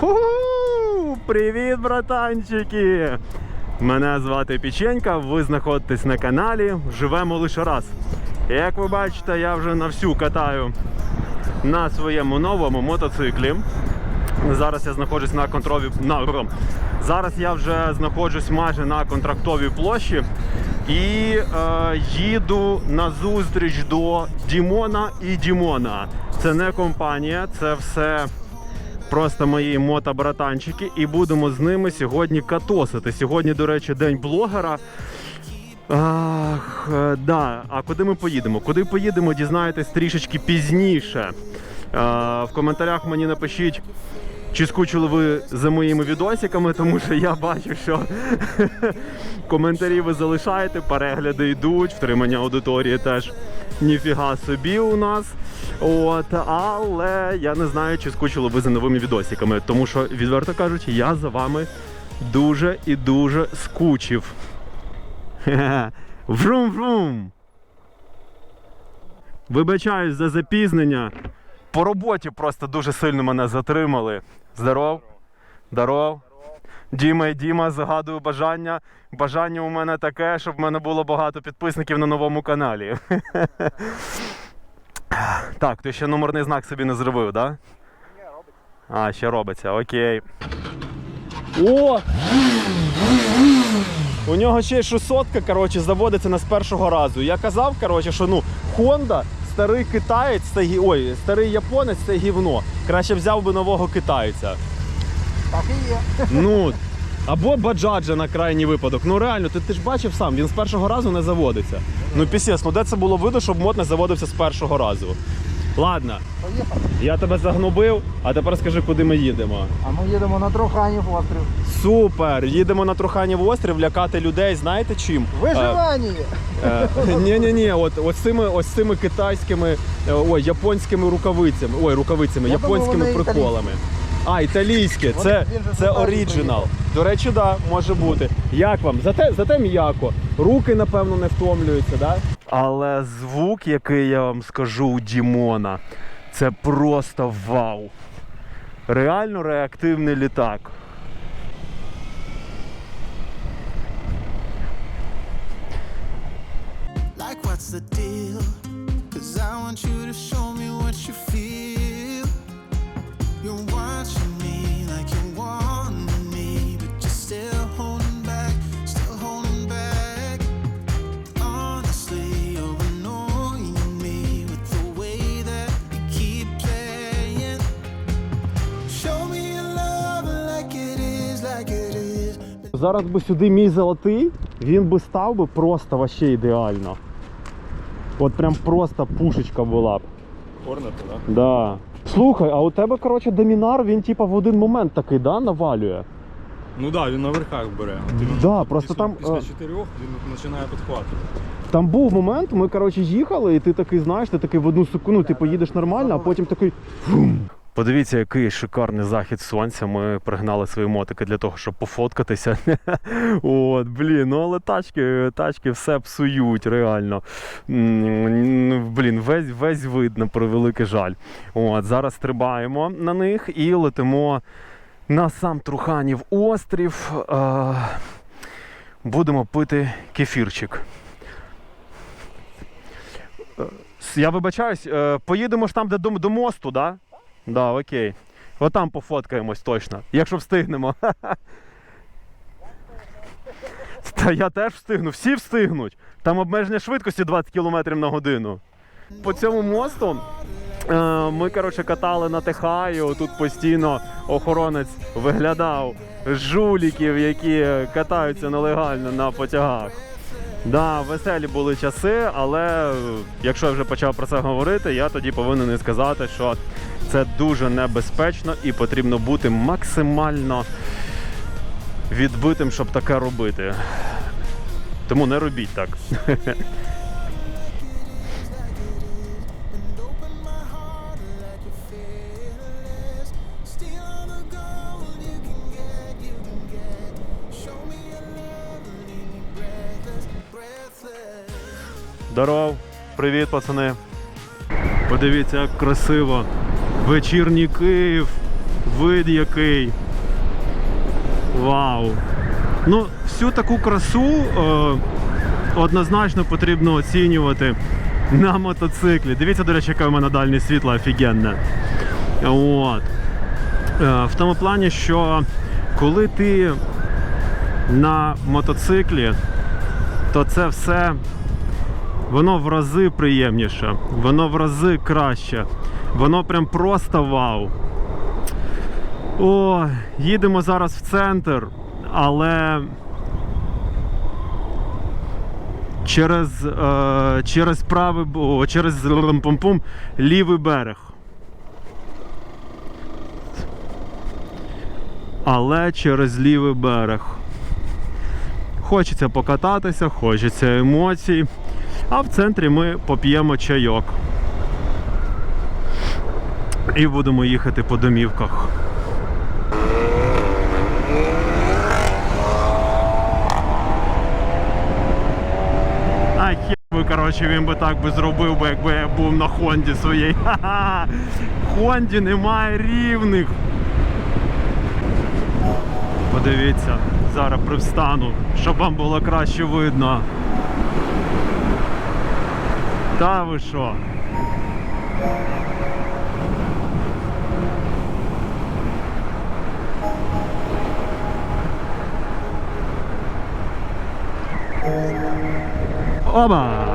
Ху-ху! Привіт, братанчики! Мене звати Піченька, ви знаходитесь на каналі Живемо лише раз. Як ви бачите, я вже на всю катаю на своєму новому мотоциклі. Зараз я знаходжусь на контрові на. Зараз я вже знаходжусь майже на контрактовій площі і е, їду на зустріч до Дімона і Дімона. Це не компанія, це все просто мої мотобратанчики, і будемо з ними сьогодні катосити. Сьогодні, до речі, день блогера. Ах, е, да. А куди ми поїдемо? Куди поїдемо, дізнаєтесь трішечки пізніше. А, в коментарях мені напишіть, чи скучили ви за моїми відосиками, тому що я бачу, що коментарі ви залишаєте, перегляди йдуть, втримання аудиторії теж ніфіга собі у нас. От, але я не знаю, чи скучили ви за новими відосиками, тому що, відверто кажучи, я за вами дуже і дуже скучив. Врум-врум! Вибачаюсь за запізнення. По роботі просто дуже сильно мене затримали. Здоров. Здоров. Діма і Діма, загадую бажання. Бажання у мене таке, щоб в мене було багато підписників на новому каналі. Так, ти ще номерний знак собі не зробив, так? Да? А, ще робиться, окей. О! У нього ще й 600 коротше, заводиться на з першого разу. Я казав, коротше, що ну, Honda, старий китаєць, це гі- ой, старий японець це гівно. Краще взяв би нового китайця. Так і є. Ну, або баджаджа на крайній випадок. Ну реально, ти, ти ж бачив сам, він з першого разу не заводиться. Ну пісєс, ну де це було видно, щоб мод не заводився з першого разу. Ладно, Поїхали. я тебе загнобив, а тепер скажи, куди ми їдемо. А ми їдемо на Труханів острів. Супер! Їдемо на Труханів острів лякати людей, знаєте чим? Виживання! Ні, ні, ні, от ось цими ось цими китайськими, е, ой, японськими рукавицями, ой, рукавицями, Я японськими вони приколами. А, італійське, це, це поїхав. До речі, да, може бути. Як вам? Зате, зате м'яко. Руки, напевно, не втомлюються, да? Але звук, який я вам скажу у Дімона, це просто вау. Реально реактивний літак. Like, what's the deal? Cause I want you to show Зараз би сюди мій золотий, він би став би просто вообще ідеально. От прям просто пушечка була б. Хорнети, так? Да. Слухай, а у тебе, коротше, домінар, він типа в один момент такий, да, навалює. Ну так, да, він на верхах бере. Ти Да, просто після, там, Після е, чотирьох він починає підхватувати. Там був момент, ми коротше їхали, і ти такий, знаєш, ти такий в одну секунду, ти поїдеш нормально, а потім такий. Подивіться, який шикарний захід сонця. Ми пригнали свої мотики для того, щоб пофоткатися. От, блін, ну але тачки, тачки все псують, реально. Блін, весь весь видно, про великий жаль. От, зараз стрибаємо на них і летимо на сам Труханів острів. Е, будемо пити кефірчик. Я вибачаюсь, е, поїдемо ж там, де до, мосту, да? Да, окей. Отам пофоткаємось точно, якщо встигнемо. Та я теж встигну, всі встигнуть. Там обмеження швидкості 20 км на годину. По цьому мосту е, ми, коротше, катали на Техаю. Тут постійно охоронець виглядав жуліків, які катаються нелегально на потягах. Да, веселі були часи, але якщо я вже почав про це говорити, я тоді повинен і сказати, що це дуже небезпечно і потрібно бути максимально відбитим, щоб таке робити. Тому не робіть так. Здоров, привіт, пацани. Подивіться, як красиво. Вечірній Київ. вид який. Вау. Ну, всю таку красу е, однозначно потрібно оцінювати на мотоциклі. Дивіться, до речі, яке у мене дальнє світло офігенне. От. Е, в тому плані, що коли ти на мотоциклі, то це все воно в рази приємніше, воно в рази краще, воно прям просто вау. О, їдемо зараз в центр, але через, е, через правий, о, через пум-пум, лівий берег. Але через лівий берег. Хочеться покататися, хочеться емоцій. А в центрі ми поп'ємо чайок. І будемо їхати по домівках. А хер коротше, він би так би зробив, би, якби я був на Хонді своїй. Ха-ха! Хонді немає рівних. Подивіться, зараз привстану, щоб вам було краще видно. Та ви що? Оба!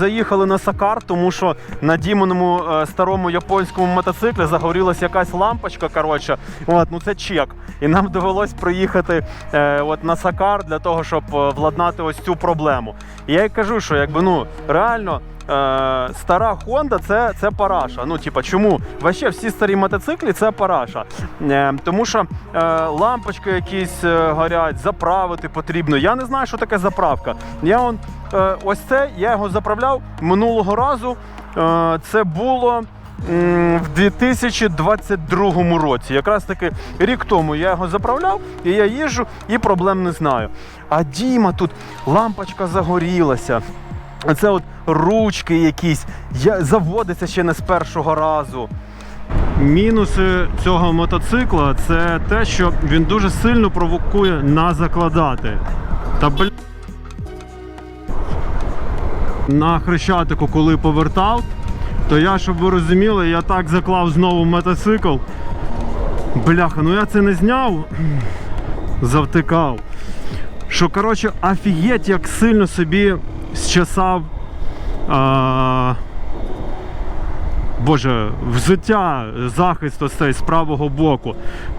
Заїхали на Сакар, тому що на Дімоному е, старому японському мотоциклі загорілася якась лампочка. Коротше, от, ну це чек. І нам довелось приїхати е, от на Сакар для того, щоб е, владнати ось цю проблему. І я й кажу, що якби ну реально. Е, стара Honda це, це параша. Ну, типа, чому? Вообще всі старі мотоциклі це параша. Е, тому що е, лампочки якісь е, горять, заправити потрібно. Я не знаю, що таке заправка. Я он, е, ось це, я його заправляв минулого разу. Е, це було. В 2022 році, якраз таки рік тому я його заправляв, і я їжджу і проблем не знаю. А Діма тут лампочка загорілася. Це от ручки якісь, заводиться ще не з першого разу. Мінуси цього мотоцикла це те, що він дуже сильно провокує на закладати. Та бля... На хрещатику, коли повертав, то я, щоб ви розуміли, я так заклав знову мотоцикл. Бляха, ну я це не зняв, завтикав. Що, коротше, офігеть, як сильно собі зчесав. А... Боже, взуття, захист ось з правого боку.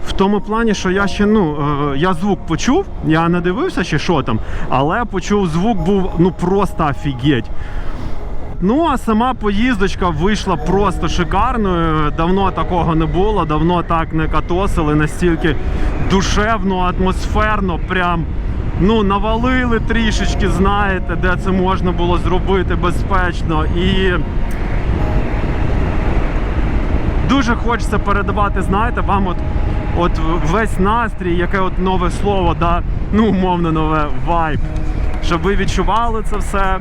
В тому плані, що я ще ну е, я звук почув, я не дивився ще що там, але почув звук був ну просто офігеть. Ну, а сама поїздочка вийшла просто шикарною. Давно такого не було, давно так не катосили, настільки душевно, атмосферно, прям ну, навалили трішечки, знаєте, де це можна було зробити безпечно. І дуже хочеться передавати, знаєте, вам от, от весь настрій, яке от нове слово, да, ну, умовно нове вайб. Щоб ви відчували це все,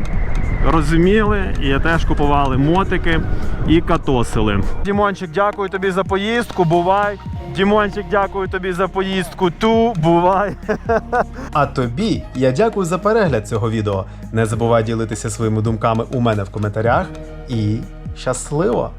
розуміли і теж купували мотики і катосили. Дімончик, дякую тобі за поїздку. Бувай. Дімончик, дякую тобі за поїздку. Ту, бувай. А тобі я дякую за перегляд цього відео. Не забувай ділитися своїми думками у мене в коментарях і щасливо!